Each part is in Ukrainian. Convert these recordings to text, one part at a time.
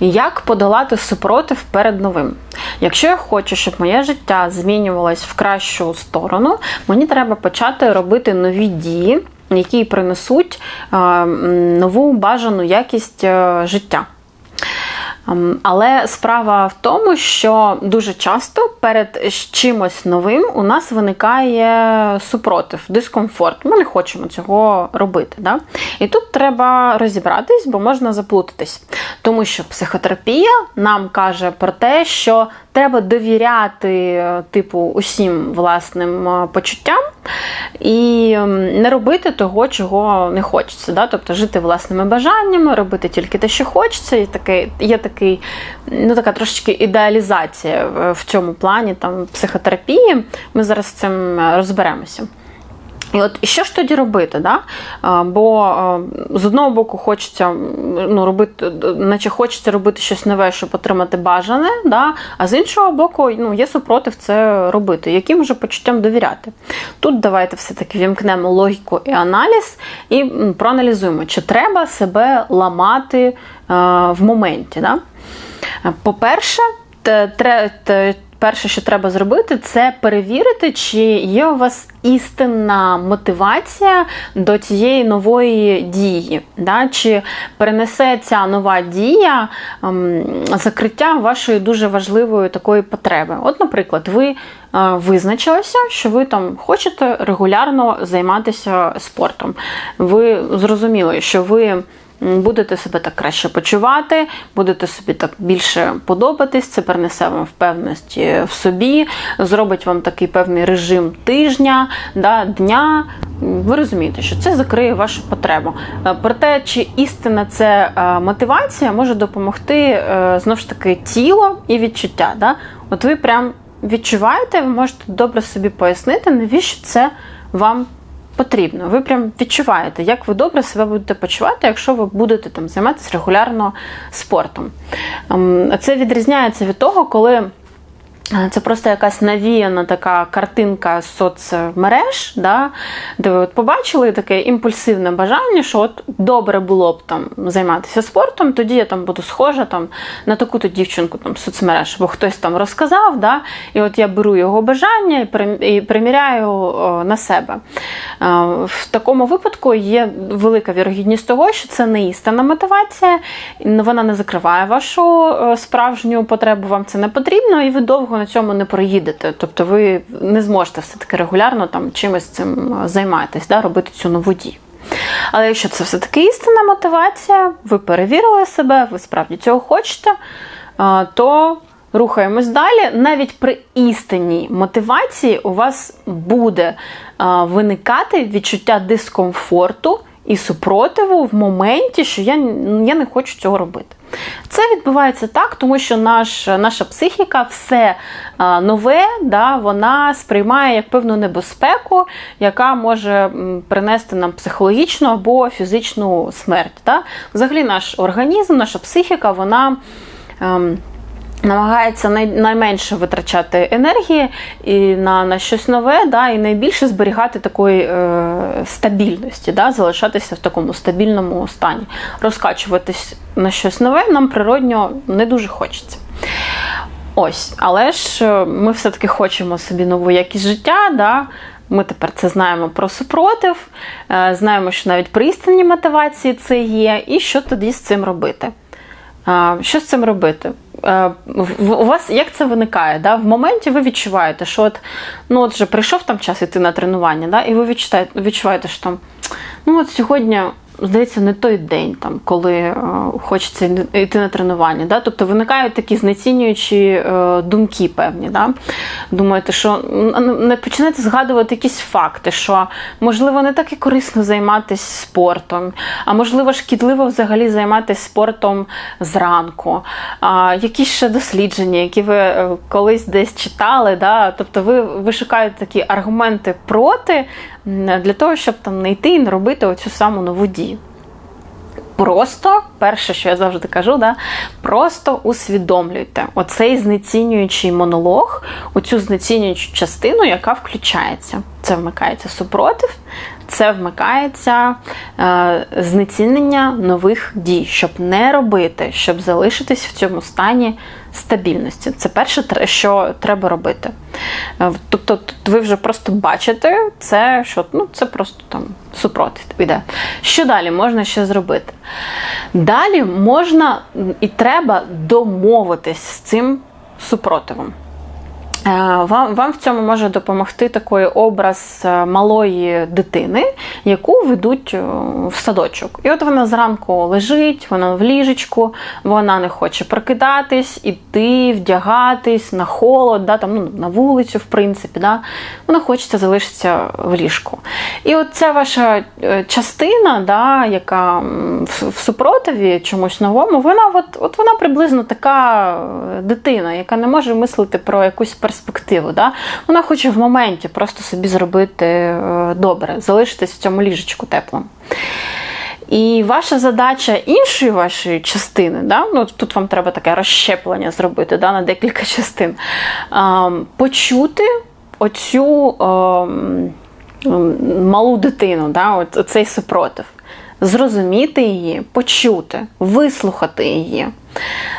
Як подолати супротив перед новим? Якщо я хочу, щоб моє життя змінювалось в кращу сторону, мені треба почати робити нові дії, які принесуть е, нову бажану якість е, життя. Ем, Але справа в тому, що дуже часто перед чимось новим у нас виникає супротив, дискомфорт. Ми не хочемо цього робити. Да? І тут треба розібратись, бо можна заплутатись. Тому що психотерапія нам каже про те, що треба довіряти е, типу усім власним е, почуттям і ем, не робити того, чого не хочеться. Да? Тобто жити власними бажаннями, робити тільки те, що хочеться. І таке, є такий, ну, така трошечки ідеалізація в- цьому плані там, психотерапії. Ми зараз з цим е, розберемося. І от що ж тоді робити? Да? Бо з одного боку хочеться ну, робити, наче хочеться робити щось нове, щоб отримати бажане, да? а з іншого боку, ну, є супротив це робити. Яким же почуттям довіряти? Тут давайте все-таки вімкнемо логіку і аналіз і проаналізуємо, чи треба себе ламати в моменті. Да? По-перше, перше, що треба зробити, це перевірити, чи є у вас істинна мотивація до цієї нової дії. Да? Чи перенесе ця нова дія ем, закриття вашої дуже важливої такої потреби. От, наприклад, ви е, визначилися, що ви там хочете регулярно займатися спортом. Ви зрозуміли, що ви будете себе так краще почувати, будете собі так більше подобатись, це принесе вам впевненості в собі, зробить вам такий певний режим тижня, да, дня. Ви розумієте, що це закриє вашу потребу. Е, Проте, чи істинна це е, мотивація може допомогти е, знову ж таки тіло і відчуття. Да? От ви прям відчуваєте, ви можете добре собі пояснити, навіщо це вам потрібно. Ви прям відчуваєте, як ви добре себе будете почувати, якщо ви будете там займатися регулярно спортом. Ем, Це відрізняється від того, коли. Е, Це просто якась навіяна така картинка соцмереж, да, де ви от побачили таке імпульсивне бажання, що от добре було б там займатися спортом, тоді я там буду схожа там, на таку-то дівчинку там, соцмереж, бо хтось там розказав, да, і от я беру його бажання і приміряю на себе. Е, В такому випадку є велика вірогідність того, що це не істинна мотивація, вона не закриває вашу е, справжню потребу, вам це не потрібно, і ви довго на цьому не проїдете. Тобто ви не зможете все-таки регулярно там чимось цим е, займатися, да, робити цю нову дію. Але якщо це все-таки істинна мотивація, ви перевірили себе, ви справді цього хочете, е, то рухаємось далі. Навіть при істинній мотивації у вас буде е, виникати відчуття дискомфорту і супротиву в моменті, що я, я не хочу цього робити. Це відбувається так, тому що наш, наша психіка все нове, да, вона сприймає як певну небезпеку, яка може принести нам психологічну або фізичну смерть. Да. Взагалі, наш організм, наша психіка, вона. ем, Намагається най, найменше витрачати енергії і на, на щось нове, да, і найбільше зберігати такої е, стабільності, да, залишатися в такому стабільному стані. Розкачуватись на щось нове нам природньо не дуже хочеться. Ось, але ж е, ми все-таки хочемо собі нову якість життя. Да? Ми тепер це знаємо про супротив, е, знаємо, що навіть при істинній мотивації це є, і що тоді з цим робити. Що з цим робити? Е, У вас як це виникає? Да? В моменті ви відчуваєте, що от, ну от вже прийшов там час іти на тренування, да? і ви відчуваєте, що там, ну от сьогодні, здається, не той день, там, коли е, хочеться йти на тренування. Да? Тобто виникають такі знецінюючі е, думки певні. Да? Думаєте, що не починаєте згадувати якісь факти, що можливо не так і корисно займатися спортом, а можливо шкідливо взагалі займатися спортом зранку. А, якісь ще дослідження, які ви е, колись десь читали. Да? Тобто ви, ви шукаєте такі аргументи проти для того, щоб там не йти і не робити оцю саму нову дію. Просто перше, що я завжди кажу, да, просто усвідомлюйте оцей знецінюючий монолог, оцю знецінюючу частину, яка включається. Це вмикається супротив, це вмикається е, знецінення нових дій, щоб не робити, щоб залишитись в цьому стані стабільності. Це перше, що треба робити. Е, тобто, ви вже просто бачите це, що ну, це просто там супротив іде. Що далі можна ще зробити? Далі можна і треба домовитись з цим супротивом. Е, вам вам в цьому може допомогти такий образ е, малої дитини, яку ведуть е, в садочок. І от вона зранку лежить, вона в ліжечку, вона не хоче прокидатись, іти, вдягатись на холод, да, там, ну, на вулицю, в принципі. Да, Вона хочеться залишитися в ліжку. І от ця ваша частина, да, яка в супротиві чомусь новому, вона от, от вона приблизно така дитина, яка не може мислити про якусь перспективу. Да? Вона хоче в моменті просто собі зробити е, добре, залишитись в цьому ліжечку теплим. І ваша задача іншої вашої частини, да? ну, тут вам треба таке розщеплення зробити да, на декілька частин, почути оцю малу дитину, да, оцей супротив. Зрозуміти її, почути, вислухати її,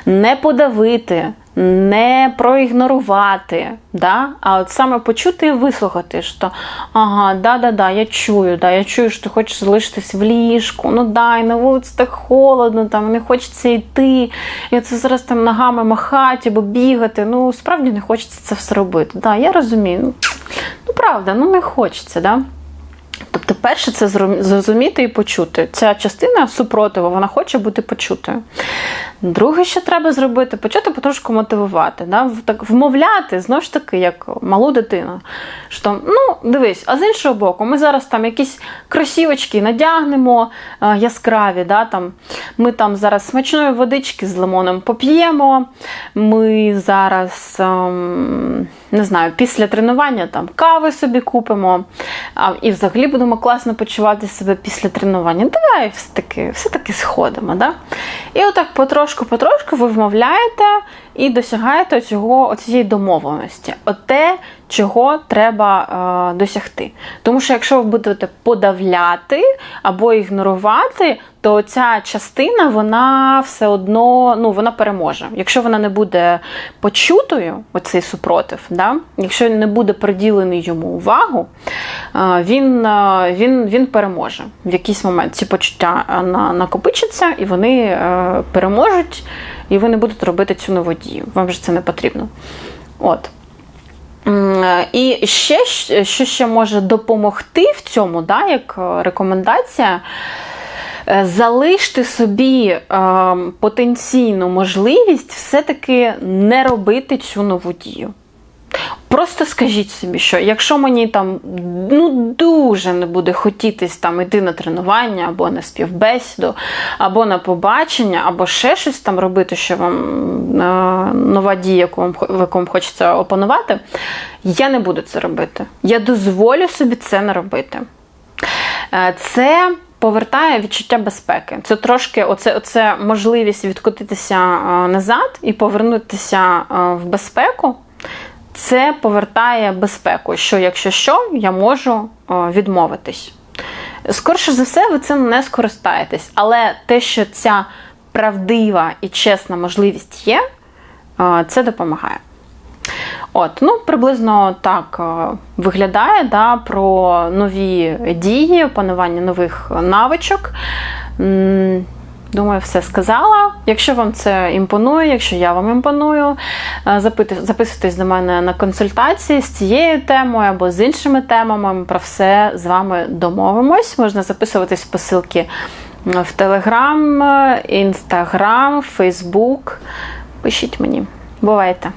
не подавити, не проігнорувати, да? а от саме почути і вислухати, що ага, да-да-да, я чую, да, я чую, що ти хочеш залишитись в ліжку, ну дай, на вулиці так холодно, там не хочеться йти. І це зараз там ногами махати або бігати. Ну, справді не хочеться це все робити. Да, Я розумію. Ну, ну правда, ну не хочеться. Да? Тобто, перше, це зрозуміти і почути. Ця частина супротиву, вона хоче бути почутою. Друге, що треба зробити, почати потрошку мотивувати, да? так вмовляти, знову ж таки, як малу дитину. Що, ну, дивись, а з іншого боку, ми зараз там якісь кросівочки надягнемо а, яскраві. да? там, Ми там зараз смачної водички з лимоном поп'ємо. Ми зараз, ем, не знаю, після тренування там кави собі купимо. А, І взагалі будемо класно почувати себе після тренування. Давай все-таки все-таки сходимо. Да? І отак потрошку-потрошку ви вмовляєте і досягаєте цього, цієї домовленості. Оте, чого треба е, досягти. Тому що якщо ви будете подавляти або ігнорувати, то ця частина вона все одно ну, вона переможе. Якщо вона не буде почутою, оцей супротив, да? якщо не буде приділений йому увагу, е, він е, він, він переможе. В якийсь момент ці почуття е, накопичаться і вони переможуть, і ви не будете робити цю нову дію. Вам же це не потрібно. От. І ще, що ще може допомогти в цьому, да, як рекомендація, залиште собі е, потенційну можливість все-таки не робити цю нову дію. Просто скажіть собі, що якщо мені там ну дуже не буде хотітись там йти на тренування, або на співбесіду, або на побачення, або ще щось там робити, що вам е, нова дія, яку вам, в якому хочеться опанувати, я не буду це робити. Я дозволю собі це не робити. Е, це повертає відчуття безпеки. Це трошки оце, оце можливість відкотитися е, назад і повернутися е, в безпеку. Це повертає безпеку, що якщо що, я можу е, відмовитись. Скорше за все, ви цим не скористаєтесь, але те, що ця правдива і чесна можливість є, це допомагає. От, ну, Приблизно так е, виглядає да, про нові дії, опанування нових навичок. Думаю, все сказала. Якщо вам це імпонує, якщо я вам імпоную, е, записуйтесь до мене на консультації з цією темою або з іншими темами. Ми про все з вами домовимось. Можна записуватись посилки в Телеграм, Інстаграм, Фейсбук. Пишіть мені. Бувайте!